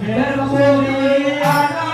ભેરવો રે આના